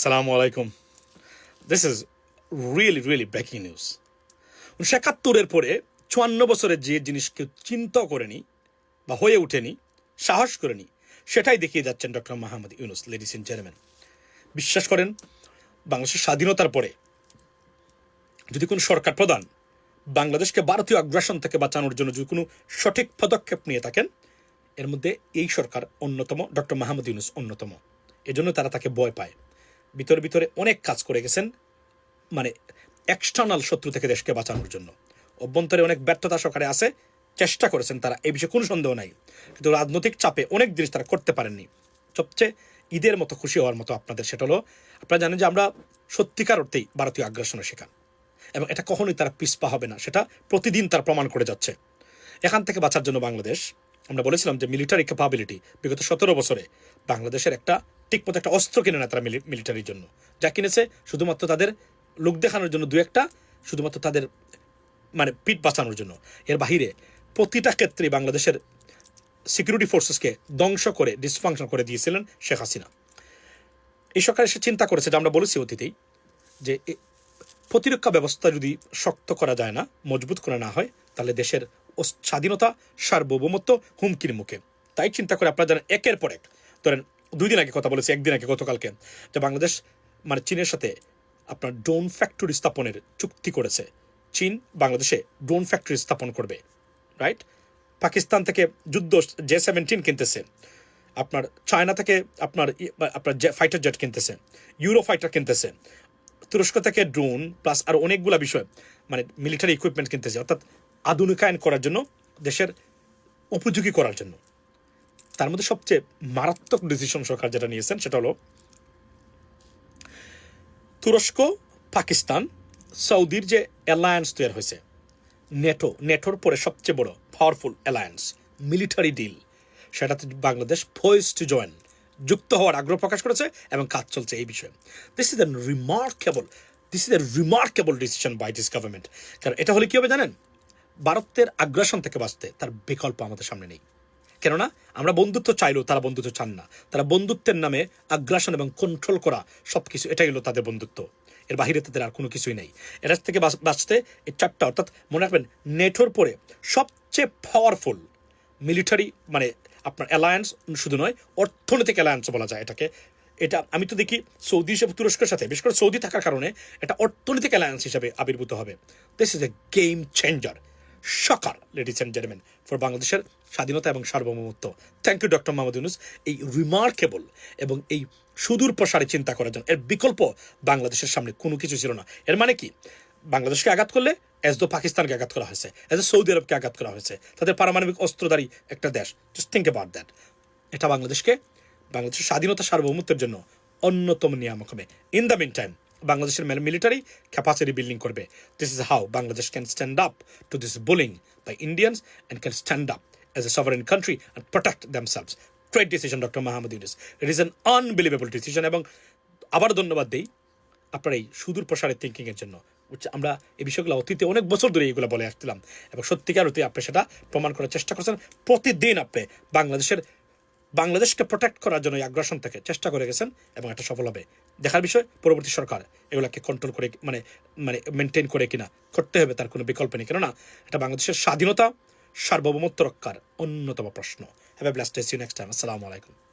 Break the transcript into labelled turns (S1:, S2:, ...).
S1: Assalamu alaikum. This is really really breaking news উনিশশো একাত্তরের পরে চুয়ান্ন বছরে যে জিনিস কেউ চিন্তা করেনি বা হয়ে ওঠেনি, সাহস করেনি, সেটাই দেখিয়ে যাচ্ছেন doctor Mahmud Yunus ladies in chairman বিশ্বাস করেন, বাংলাদেশের স্বাধীনতার পরে যদি কোনো সরকার প্রধান বাংলাদেশকে ভারতীয় আগ্রাসন থেকে বাঁচানোর জন্য যদি কোনো সঠিক পদক্ষেপ নিয়ে থাকেন, এর মধ্যে এই সরকার অন্যতম, ডক্টর মাহমুদ ইউনুস অন্যতম। এজন্য তারা তাকে ভয় পায়। ভিতরে ভিতরে অনেক কাজ করে গেছেন মানে এক্সটার্নাল শত্রু থেকে দেশকে বাঁচানোর জন্য। অভ্যন্তরে অনেক ব্যর্থতা সহকারে আছে, চেষ্টা করেছেন তারা এই বিষয়ে কোনো সন্দেহ নাই। কিন্তু রাজনৈতিক চাপে অনেক জিনিস তারা করতে পারেননি। সবচেয়ে ঈদের মতো খুশি হওয়ার মতো আপনাদের সেটা হলো, আপনারা জানেন যে আমরা সত্যিকার অর্থেই ভারতীয় আগ্রাসনের শিকার। এবং এটা কখনোই তারা পিসপা হবে না, সেটা প্রতিদিন তার প্রমাণ করে যাচ্ছে। এখান থেকে বাঁচার জন্য বাংলাদেশ, আমরা বলেছিলাম যে মিলিটারি ক্যাপাবিলিটি বিগত সতেরো বছরে বাংলাদেশের একটা ঠিকমতো একটা অস্ত্র কিনে না তারা মিলিটারির জন্য। যা কিনেছে শুধুমাত্র তাদের লোক দেখানোর জন্য দু একটা, শুধুমাত্র তাদের মানে পিঠ বাঁচানোর জন্য। এর বাহিরে প্রতিটা ক্ষেত্রে বাংলাদেশের সিকিউরিটি ফোর্সেসকে ধ্বংস করে ডিসফাংশন করে দিয়েছিলেন শেখ হাসিনা। এই সরকার এসে চিন্তা করেছে, যে আমরা বলেছি অতীতেই, যে প্রতিরক্ষা ব্যবস্থা যদি শক্ত করা যায় না, মজবুত করা না হয়, তাহলে দেশের স্বাধীনতা সার্বভৌমত্ব হুমকির মুখে। তাই চিন্তা করে আপনারা জানেন, একের পর এক, ধরেন দুই দিন আগে কথা বলেছি, একদিন আগে গতকালকে, যে বাংলাদেশ মানে চীনের সাথে আপনার ড্রোন ফ্যাক্টরি স্থাপনের চুক্তি করেছে। চীন বাংলাদেশে ড্রোন ফ্যাক্টরি স্থাপন করবে রাইট পাকিস্তান থেকে যুদ্ধ জে সেভেন্টিন কিনতেছে, আপনার চায়না থেকে আপনার আপনার ফাইটার জেট কিনতেছে, ইউরো ফাইটার কিনতেছে, তুরস্ক থেকে ড্রোন প্লাস আর অনেকগুলা বিষয় মানে মিলিটারি ইকুইপমেন্ট কিনতেছে, অর্থাৎ আধুনিকায়ন করার জন্য, দেশের উপযোগী করার জন্য। তার মধ্যে সবচেয়ে মারাত্মক ডিসিশন সরকার যেটা নিয়েছেন সেটা হলো তুরস্ক, পাকিস্তান, সৌদির যে অ্যালায়েন্স তৈরি হয়েছে, নেটো, নেটোর পরে সবচেয়ে বড় পাওয়ারফুল অ্যালায়েন্স মিলিটারি ডিল সেটাতে বাংলাদেশ ফয়েস টু জয়েন যুক্ত হওয়ার আগ্রহ প্রকাশ করেছে এবং কাজ চলছে এই বিষয়ে। This is a remarkable this is a remarkable decision by this government কারণ এটা হলে কী হবে জানেন? ভারতের আগ্রাসন থেকে বাঁচতে তার বিকল্প আমাদের সামনে নেই। কেননা আমরা বন্ধুত্ব চাইলেও তারা বন্ধুত্ব চান না। তারা বন্ধুত্বের নামে আগ্রাসন এবং কন্ট্রোল করা সব কিছু এটাই হলো তাদের বন্ধুত্ব। এর বাহিরে তাদের আর কোনো কিছুই নেই। এর থেকে বাঁচ- বাঁচতে এই চারটা অর্থাৎ মনে রাখবেন নেটোর পরে সবচেয়ে পাওয়ারফুল মিলিটারি মানে আপনার অ্যালায়েন্স শুধু নয়, অর্থনৈতিক অ্যালায়েন্স বলা যায় এটাকে। এটা আমি তো দেখি সৌদি হিসেবে, তুরস্কের সাথে, বিশেষ করে সৌদি থাকার কারণে এটা অর্থনৈতিক অ্যালায়েন্স হিসেবে আবির্ভূত হবে। This is a game changer soccer ladies and gentleman for বাংলাদেশের স্বাধীনতা এবং সার্বভৌমত্ব। Thank you doctor Mohammad Yunus এই রিমার্কেবল এবং এই সুদূর প্রসারে চিন্তা করার জন্য। এর বিকল্প বাংলাদেশের সামনে কোনো কিছু ছিল না। এর মানে কি? বাংলাদেশকে আঘাত করলে এজ দো পাকিস্তানকে আঘাত করা হয়েছে এজ এ সৌদি আরবকে আঘাত করা হয়েছে। তাদের পারমাণবিক অস্ত্রধারী একটা দেশ। জাস্ট থিঙ্ক অ্যাবাউট দ্যাট এটা বাংলাদেশকে, বাংলাদেশের স্বাধীনতা সার্বভৌমত্বের জন্য অন্যতম নিয়ামক হবে। ইন দ্য মিন টাইম বাংলাদেশের মিলিটারি ক্যাপাসিটি বিল্ডিং করবে this is how Bangladesh can stand up to this bullying by Indians and can stand up as a sovereign country and protect themselves. Great decision, Dr. Mohammed Yunus. It is an unbelievable decision এবং আবার ধন্যবাদ দেই আপনার এই সুদূর প্রসারের থিঙ্কিংয়ের জন্য আমরা এই বিষয়গুলো অতীতে অনেক বছর ধরে এইগুলো বলে আসছিলাম এবং সত্যিকার অতি আপনি সেটা প্রমাণ করার চেষ্টা করছেন প্রতিদিন আপনি বাংলাদেশের বাংলাদেশকে প্রোটেক্ট করার জন্য আগ্রাসন থেকে চেষ্টা করে গেছেন এবং এটা সফল হবে। দেখার বিষয়, পরবর্তী সরকার এগুলাকে কন্ট্রোল করে মানে মানে মেনটেন করে কিনা, করতে হবে তার কোনো বিকল্প নেই। কেননা, এটা বাংলাদেশের স্বাধীনতা, সার্বভৌমত্ব রক্ষার অন্যতম প্রশ্ন। Have a blast next time আসসালামু আলাইকুম।